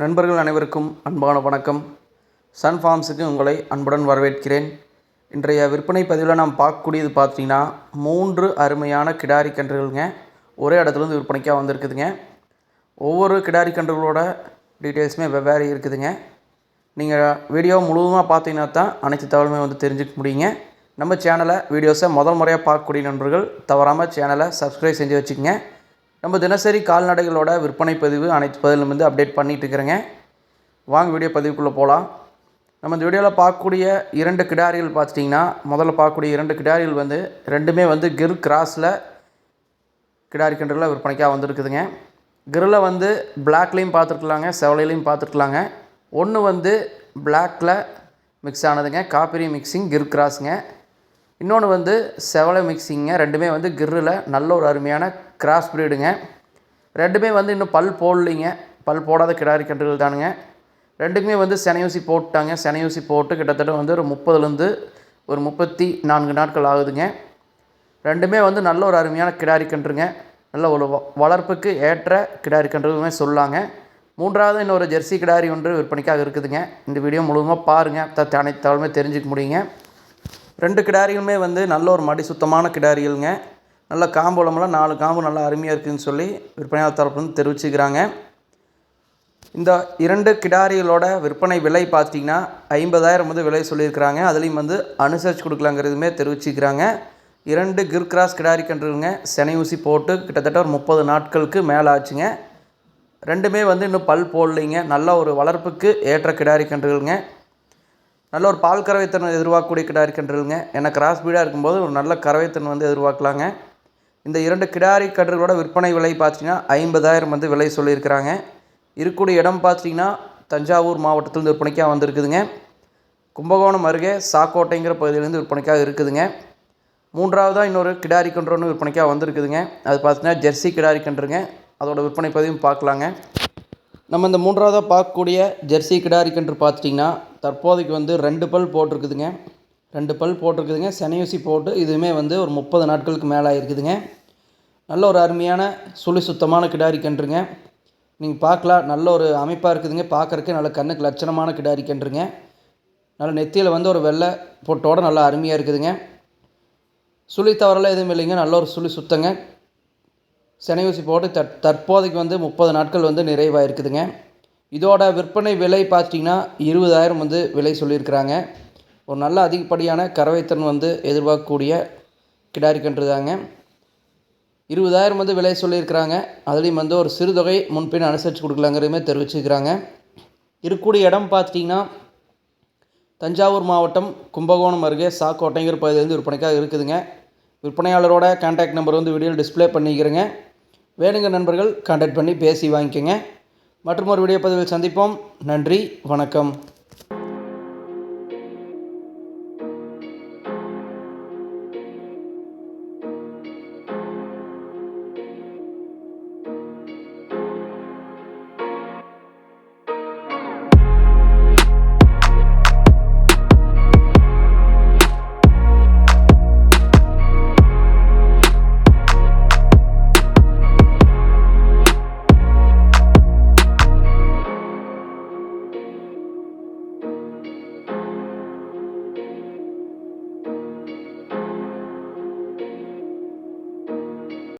நண்பர்கள் அனைவருக்கும் அன்பான வணக்கம். சன் ஃபார்ம்ஸுக்கு உங்களை அன்புடன் வரவேற்கிறேன். இன்றைய விற்பனை பதிவில் நாம் பார்க்கக்கூடியது பார்த்தீங்கன்னா மூன்று அருமையான கிடாரி கன்றுகள்ங்க. ஒரே இடத்துலேருந்து விற்பனைக்காக வந்திருக்குதுங்க. ஒவ்வொரு கிடாரி கன்றுகளோட டீட்டெயில்ஸுமே வெவ்வேறு இருக்குதுங்க. நீங்கள் வீடியோ முழுவதுமாக பார்த்தீங்கன்னா தான் அனைத்து தகவலுமே வந்து தெரிஞ்சுக்க முடியுங்க. நம்ம சேனலை வீடியோஸை முதல் முறையாக பார்க்கக்கூடிய நண்பர்கள் தவறாமல் சேனலை சப்ஸ்கிரைப் செஞ்சு வச்சுக்கோங்க. நம்ம தினசரி கால்நடைகளோட விற்பனை பதிவு அனைத்து பதிலும் வந்து அப்டேட் பண்ணிகிட்டு இருக்கிறேங்க வாங்க வீடியோ பதிவுக்குள்ளே போகலாம் நம்ம இந்த வீடியோவில் பார்க்கக்கூடிய இரண்டு கிடாரிகள் பார்த்துட்டிங்கன்னா முதல்ல பார்க்கக்கூடிய இரண்டு கிடாரிகள் வந்து ரெண்டுமே வந்து கிர் கிராஸில் கிடாரி கன்றுகளில் விற்பனைக்காக வந்திருக்குதுங்க. கிரில் வந்து பிளாக்லேயும் பார்த்துருக்கலாங்க செவலையிலையும் பார்த்துருக்கலாங்க. ஒன்று வந்து பிளாக்கில் மிக்ஸ் ஆனதுங்க காப்பிரி மிக்சிங் கிர் கிராஸுங்க. இன்னொன்று வந்து செவலை மிக்சிங்க ரெண்டுமே வந்து கிரில் நல்ல ஒரு அருமையான கிராஸ் ப்ரீடுங்க. ரெண்டுமே வந்து இன்னும் பல் போடலிங்க. பல் போடாத கிடாரி கன்றுகள் தானுங்க. ரெண்டுக்குமே வந்து செனையூசி போட்டாங்க. செனையூசி போட்டு கிட்டத்தட்ட வந்து ஒரு முப்பதுலேருந்து ஒரு முப்பத்தி நான்கு நாட்கள் ஆகுதுங்க. ரெண்டுமே வந்து நல்ல ஒரு அருமையான கிடாரி கன்றுங்க. நல்ல ஒரு வ- வளர்ப்புக்கு ஏற்ற கிடாரி கன்றுகளுமே சொல்லாங்க. மூன்றாவது இன்னொரு ஜெர்சி கிடாரி ஒன்று விற்பனைக்காக இருக்குதுங்க. இந்த வீடியோ முழுவதுமாக பாருங்கள் த அனைத்து தகவலுமே தெரிஞ்சுக்க முடியுங்க. ரெண்டு கிடாரிகளுமே வந்து நல்ல ஒரு மடி சுத்தமான கிடாரிகளுங்க. நல்ல காம்பு நாலு காம்பு நல்லா அருமையாக இருக்குதுன்னு சொல்லி விற்பனையாளர் தரப்புலேருந்து தெரிவிச்சுக்கிறாங்க இந்த இரண்டு கிடாரிகளோட விற்பனை விலை பார்த்தீங்கன்னா ஐம்பதாயிரம் வந்து விலை சொல்லியிருக்கிறாங்க. அதுலேயும் வந்து அனுசரித்து கொடுக்கலாங்கிறதுமே தெரிவிச்சுக்கிறாங்க இரண்டு கிர் கிராஸ் கிடாரி கன்றுங்க செனை ஊசி போட்டு கிட்டத்தட்ட ஒரு முப்பது நாட்களுக்கு மேலே ஆச்சுங்க. ரெண்டுமே வந்து இன்னும் பல் போடலைங்க. நல்ல ஒரு வளர்ப்புக்கு ஏற்ற கிடாரி கன்றுகளுங்க. நல்ல ஒரு பால் கறவைத்தன் எதிர்பார்க்கக்கூடிய கிடாரி கன்றுகளுங்க. ஏன்னா கிராஸ் பீடாக இருக்கும்போது ஒரு நல்ல கறவைத்தன் வந்து எதிர்பார்க்கலாங்க. இந்த இரண்டு கிடாரி கன்றுகளோட விற்பனை விலை பார்த்திங்கன்னா ஐம்பதாயிரம் வந்து விலை சொல்லியிருக்கிறாங்க. இருக்கக்கூடிய இடம் பார்த்திங்கன்னா தஞ்சாவூர் மாவட்டத்திலேருந்து விற்பனைக்காக வந்திருக்குதுங்க. கும்பகோணம் அருகே சாக்கோட்டைங்கிற பகுதியிலேருந்து விற்பனைக்காக இருக்குதுங்க. மூன்றாவதாக இன்னொரு கிடாரி கன்று ஒன்று விற்பனைக்காக வந்திருக்குதுங்க. அது பார்த்தீங்கன்னா ஜெர்சி கிடாரி கன்றுங்க. அதோட விற்பனை பதிவும் பார்க்கலாங்க. நம்ம இந்த மூன்றாவதாக பார்க்கக்கூடிய ஜெர்சி கிடாரி கன்று பார்த்துட்டிங்கன்னா தற்போதைக்கு வந்து ரெண்டு பல் போட்டிருக்குதுங்க. ரெண்டு பல் போட்டிருக்குதுங்க. செனையூசி போட்டு இதுவுமே வந்து ஒரு முப்பது நாட்களுக்கு மேலே இருக்குதுங்க நல்ல ஒரு அருமையான சுழி சுத்தமான கிடாரி கன்றுங்க. நீங்கள் பார்க்கலாம் நல்ல ஒரு அமைப்பாக இருக்குதுங்க. பார்க்குறக்கு நல்ல கண்ணுக்கு லட்சணமான கிடாரி கன்றுங்க. நல்ல நெத்தியில் வந்து ஒரு வெள்ளை பொட்டோட நல்லா அருமையாக இருக்குதுங்க. சுழி தவறலாம் எதுவும் இல்லைங்க. நல்ல ஒரு சுழி சுத்தங்க. செனையூசி போட்டு தற் தற்போதைக்கு வந்து முப்பது நாட்கள் வந்து நிறைவாக இருக்குதுங்க இதோட விற்பனை விலை பார்த்துட்டிங்கன்னா இருபதாயிரம் வந்து விலை சொல்லியிருக்கிறாங்க. ஒரு நல்ல அதிகப்படியான கறவைத்திறன் வந்து எதிர்பார்க்கக்கூடிய கிடாரி கன்று தாங்க இருபதாயிரம் வந்து விலை சொல்லியிருக்கிறாங்க. அதுலேயும் வந்து ஒரு சிறு தொகை முன்பின் அனுசரித்து கொடுக்கலாங்கிறதுமே தெரிவிச்சுக்கிறாங்க இருக்கக்கூடிய இடம் பார்த்துட்டிங்கன்னா தஞ்சாவூர் மாவட்டம் கும்பகோணம் அருகே சாக்கோட்டைங்கிற பகுதியிலேருந்து விற்பனைக்காக இருக்குதுங்க. விற்பனையாளரோட கான்டாக்ட் நம்பர் வந்து வீடியோவில் டிஸ்ப்ளே பண்ணிக்கிறேங்க. வேணுங்க நண்பர்கள் கான்டாக்ட் பண்ணி பேசி வாங்கிக்கோங்க. மற்றும் ஒரு வீடியோ பதிவில் சந்திப்போம். நன்றி வணக்கம்.